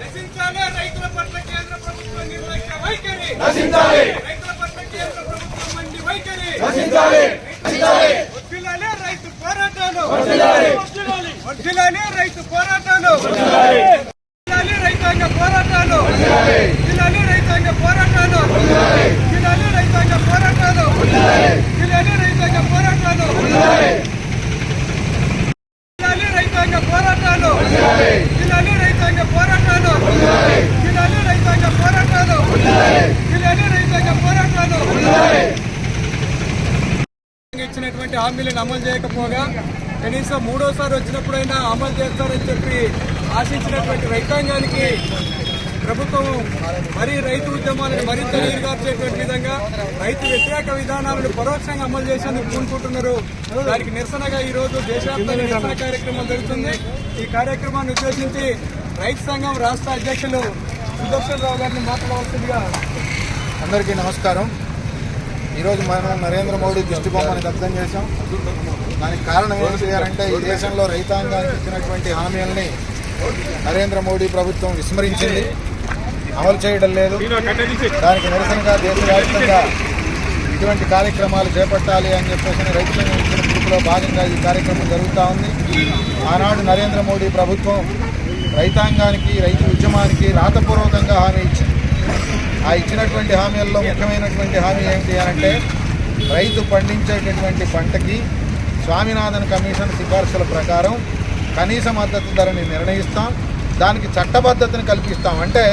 నశించాలి రైతుల పట్ల కేంద్ర ప్రభుత్వం నిర్లక్ష్య వైఖరి మండి వైఖరి వర్ధిల్లాలి. రైతు పోరాటాలు వర్ధిల్లాలి రైతు పోరాటాలు. వర్ధిల్లాలి. రైతాంగ పోరాటాలు. వర్ధిల్లాలి రైతాంగ పోరాటాలు. వర్ధిల్లాలి రైతాంగ పోరాటాలు. వర్ధిల్లాలి రైతాంగ పోరాటాలు. వర్ధిల్లాలి రైతాంగ పోరాటాలు. వర్ధిల్లాలి రైతాంగ పోరాటాలు. వర్ధిల్లాలి రైతాంగ పోరాటాలు. వర్ధిల్లాలి రైతాంగ పోరాటాలు. ఇచ్చినటువంటి హామీలను అమలు చేయకపోగా కనీసం మూడోసారి వచ్చినప్పుడైనా అమలు చేస్తారని చెప్పి ఆశించినటువంటి రైతాంగానికి ప్రభుత్వం మరీ రైతు ఉద్యమాలను మరింత నీరుగార్చేటువంటి విధంగా రైతు వ్యతిరేక విధానాలను పరోక్షంగా అమలు చేసేందుకు పూనుకుంటున్నారు. దానికి నిరసనగా ఈ రోజు దేశవ్యాప్తంగా నిరసన కార్యక్రమం జరుగుతుంది. ఈ కార్యక్రమాన్ని ఉద్దేశించి రైతు సంఘం రాష్ట్ర అధ్యక్షులు సుదర్శన్ రావు గారిని మాట్లాడవలసిందిగా అందరికీ నమస్కారం. ఈరోజు మనం నరేంద్ర మోడీ దృష్టి బొమ్మని దగ్ధం చేశాం. దానికి కారణం ఏం చేయాలంటే ఈ దేశంలో రైతాంగానికి ఇచ్చినటువంటి హామీలని నరేంద్ర మోడీ ప్రభుత్వం విస్మరించింది. అమలు చేయడం లేదు. దానికి నిరసనగా దేశవ్యాప్తంగా ఇటువంటి కార్యక్రమాలు చేపట్టాలి అని చెప్పేసి రైతు సంఘం ఇచ్చిన పిలుపులో భాగంగా ఈ కార్యక్రమం జరుగుతూ ఉంది. ఆనాడు నరేంద్ర మోడీ ప్రభుత్వం రైతాంగానికి రైతు ఉద్యమానికి రాతపూర్వకంగా హామీ ఇచ్చింది. ఆ ఇచ్చినటువంటి హామీల్లో ముఖ్యమైనటువంటి హామీ ఏంటి అంటే రైతు పండించేటటువంటి పంటకి స్వామినాథన్ కమిషన్ సిఫార్సుల ప్రకారం కనీస మద్దతు ధరని నిర్ణయిస్తాం దానికి చట్టబద్ధతను కల్పిస్తాం. అంటే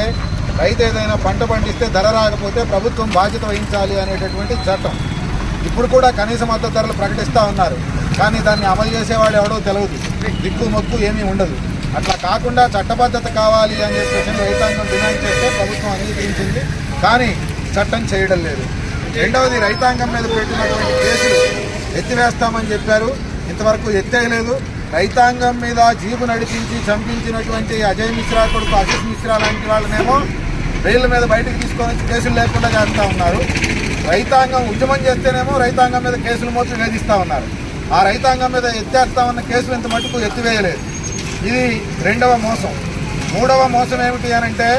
రైతు ఏదైనా పంట పండిస్తే ధర రాకపోతే ప్రభుత్వం బాధ్యత వహించాలి అనేటటువంటి చట్టం. ఇప్పుడు కూడా కనీస మద్దతు ధరలు ప్రకటిస్తూ ఉన్నారు. కానీ దాన్ని అమలు చేసేవాడు ఎవడో తెలియదు దిక్కు మొక్కు ఏమీ ఉండదు. అట్లా కాకుండా చట్టబద్ధత కావాలి అని చెప్పేసి రైతాంగం డిమాండ్ చేస్తే ప్రభుత్వం అంగీకరించింది కానీ చట్టం చేయడం లేదు. రెండవది రైతాంగం మీద పెట్టినటువంటి కేసులు ఎత్తివేస్తామని చెప్పారు. ఇంతవరకు ఎత్తేయలేదు. రైతాంగం మీద జీపు నడిపించి చంపించినటువంటి అజయ్ మిశ్రా కొడుకు అశిష్ మిశ్రా లాంటి వాళ్ళనేమో రైళ్ళ మీద బయటకు తీసుకొని వచ్చి కేసులు లేకుండా చేస్తూ ఉన్నారు. రైతాంగం ఉద్యమం చేస్తేనేమో రైతాంగం మీద కేసులు మోపి వేధిస్తూ ఉన్నారు. ఆ రైతాంగం మీద ఎత్తేస్తా ఉన్న కేసులు ఇంత మటుకు ఎత్తివేయలేదు. ఇది రెండవ మోసం. మూడవ మోసం ఏమిటి అని అంటే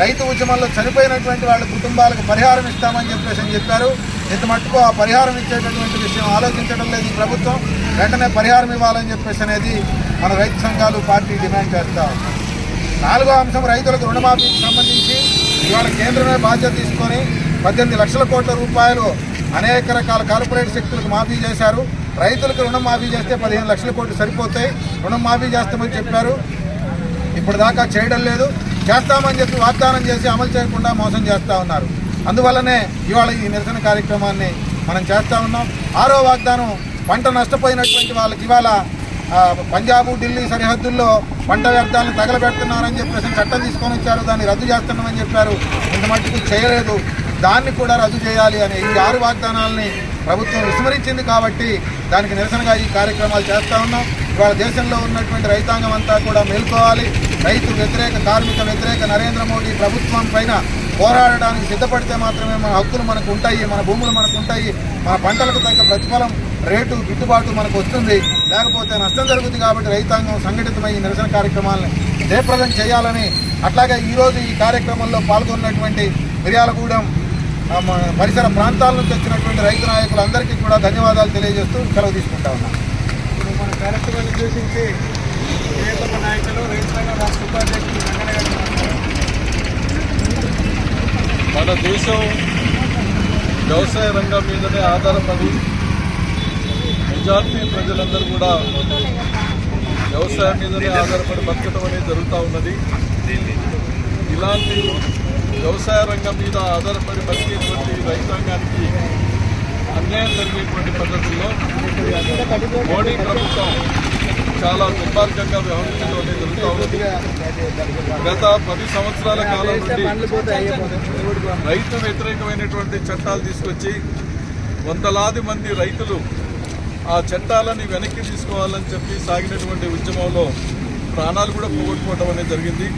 రైతు ఉద్యమంలో చనిపోయినటువంటి వాళ్ళ కుటుంబాలకు పరిహారం ఇస్తామని చెప్పేసి అని చెప్పారు. ఇంత మట్టుకు ఆ పరిహారం ఇచ్చేటటువంటి విషయం ఆలోచించడం లేదు. ఈ ప్రభుత్వం వెంటనే పరిహారం ఇవ్వాలని చెప్పేసి అనేది మన రైతు సంఘాలు పార్టీ డిమాండ్ చేస్తా నాలుగో అంశం రైతులకు రుణమాఫీకి సంబంధించి ఇవాళ కేంద్రమే బాధ్యత తీసుకొని పద్దెనిమిది లక్షల కోట్ల రూపాయలు అనేక రకాల కార్పొరేట్ శక్తులకు మాఫీ చేశారు. రైతులకు రుణం మాఫీ చేస్తే పదిహేను లక్షల కోట్లు సరిపోతాయి. రుణం మాఫీ చేస్తామని చెప్పారు. ఇప్పుడు దాకా చేయడం లేదు. చేస్తామని చెప్పి వాగ్దానం చేసి అమలు చేయకుండా మోసం చేస్తూ ఉన్నారు. అందువల్లనే ఇవాళ ఈ నిరసన కార్యక్రమాన్ని మనం చేస్తూ ఉన్నాం. ఆరో వాగ్దానం పంట నష్టపోయినటువంటి వాళ్ళకి ఇవాళ పంజాబ్ ఢిల్లీ సరిహద్దుల్లో పంట వ్యర్థాలను తగలబెడుతున్నారని చెప్పేసి చట్టం తీసుకొని వచ్చారు. దాన్ని రద్దు చేస్తున్నామని చెప్పారు. ఇంత మట్టుకు చేయలేదు. దాన్ని కూడా రద్దు చేయాలి అని ఈ ఆరు వాగ్దానాలని ప్రభుత్వం విస్మరించింది కాబట్టి దానికి నిరసనగా ఈ కార్యక్రమాలు చేస్తూ ఉన్నాం. ఇవాళ దేశంలో ఉన్నటువంటి రైతాంగం అంతా కూడా మేల్కోవాలి. రైతు వ్యతిరేక కార్మిక వ్యతిరేక నరేంద్ర మోడీ ప్రభుత్వం పైన పోరాడడానికి సిద్ధపడితే మాత్రమే మన హక్కులు మనకు ఉంటాయి మన భూములు మనకు ఉంటాయి మన పంటలకు తగ్గ ప్రతిఫలం రేటు గిట్టుబాటు మనకు వస్తుంది. లేకపోతే నష్టం జరుగుతుంది కాబట్టి రైతాంగం సంఘటితమై నిరసన కార్యక్రమాలను జయప్రదం చేయాలని అట్లాగే ఈరోజు ఈ కార్యక్రమంలో పాల్గొన్నటువంటి మిర్యాలగూడెం మన పరిసర ప్రాంతాల నుంచి వచ్చినటువంటి రైతు నాయకులందరికీ కూడా ధన్యవాదాలు తెలియజేస్తూ సెలవు తీసుకుంటా ఉన్నాను మన కార్యక్రమాన్ని ఉద్దేశించి నాయకులు రైతు రాష్ట్ర ఉపాధ్యక్షులు మన దేశం వ్యవసాయ రంగం మీదనే ఆధారపడి మెజార్టీ ప్రజలందరూ కూడా వ్యవసాయం మీదనే ఆధారపడి బతకడం అనేది జరుగుతూ ఉన్నది. ఇలాంటి వ్యవసాయ రంగం మీద ఆధారపడి బతికేటువంటి రైతాంగానికి అన్యాయం జరిగేటువంటి పద్ధతుల్లో మోడీ ప్రభుత్వం చాలా దుర్మార్గంగా వ్యవహరించడం అనేది జరుగుతూ ఉంది. గత పది సంవత్సరాల కాలం నుండి రైతు వ్యతిరేకమైనటువంటి చట్టాలు తీసుకొచ్చి వందలాది మంది రైతులు ఆ చట్టాలని వెనక్కి తీసుకోవాలని చెప్పి సాగినటువంటి ఉద్యమంలో ప్రాణాలు కూడా పోగొట్టుకోవడం అనేది జరిగింది.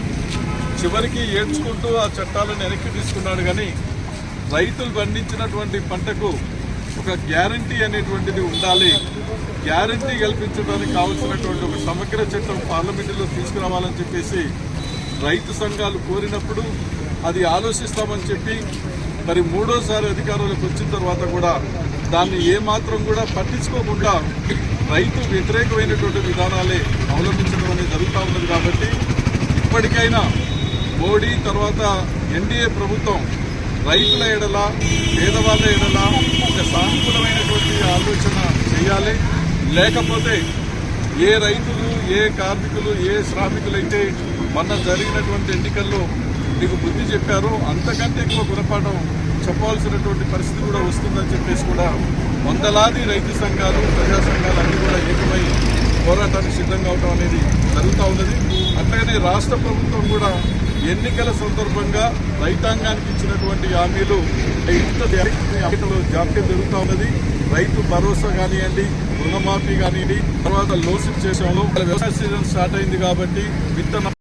చివరికి ఏడ్చుకుంటూ ఆ చట్టాలను వెనక్కి తీసుకున్నాడు కానీ రైతులు పండించినటువంటి పంటకు ఒక గ్యారంటీ అనేటువంటిది ఉండాలి. గ్యారంటీ కల్పించడానికి కావాల్సినటువంటి ఒక సమగ్ర చట్టం పార్లమెంటులో తీసుకురావాలని చెప్పేసి రైతు సంఘాలు కోరినప్పుడు అది ఆలోచిస్తామని చెప్పి మరి మూడోసారి అధికారంలోకి వచ్చిన తర్వాత కూడా దాన్ని ఏమాత్రం కూడా పట్టించుకోకుండా రైతు వ్యతిరేకమైనటువంటి విధానాలే అవలంబించడం అనేది జరుగుతూ ఉన్నది కాబట్టి ఇప్పటికైనా మోడీ తర్వాత ఎన్డీఏ ప్రభుత్వం రైతుల ఎడల పేదవాళ్ళ ఎడల ఒక సానుకూలమైనటువంటి ఆలోచన చేయాలి. లేకపోతే ఏ రైతులు ఏ కార్మికులు ఏ శ్రామికులైతే మొన్న జరిగినటువంటి ఎన్నికల్లో నీకు బుద్ధి చెప్పారో అంతకంటే ఎక్కువ గుణపాఠం చెప్పాల్సినటువంటి పరిస్థితి కూడా వస్తుందని చెప్పేసి కూడా వందలాది రైతు సంఘాలు ప్రజా సంఘాలు అన్ని కూడా ఏకమై పోరాటానికి సిద్ధంగా అవడం అనేది జరుగుతూ ఉన్నది. అట్లాగనే రాష్ట్ర ప్రభుత్వం కూడా ఎన్నికల సందర్భంగా రైతాంగానికి ఇచ్చినటువంటి హామీలు ఇంత జాప్యం జరుగుతూ ఉన్నది. రైతు భరోసా కానివ్వండి రుణమాఫీ కానివ్వండి తర్వాత లోసిప్ చేసాము వ్యవసాయ సీజన్ స్టార్ట్ అయింది కాబట్టి విత్తన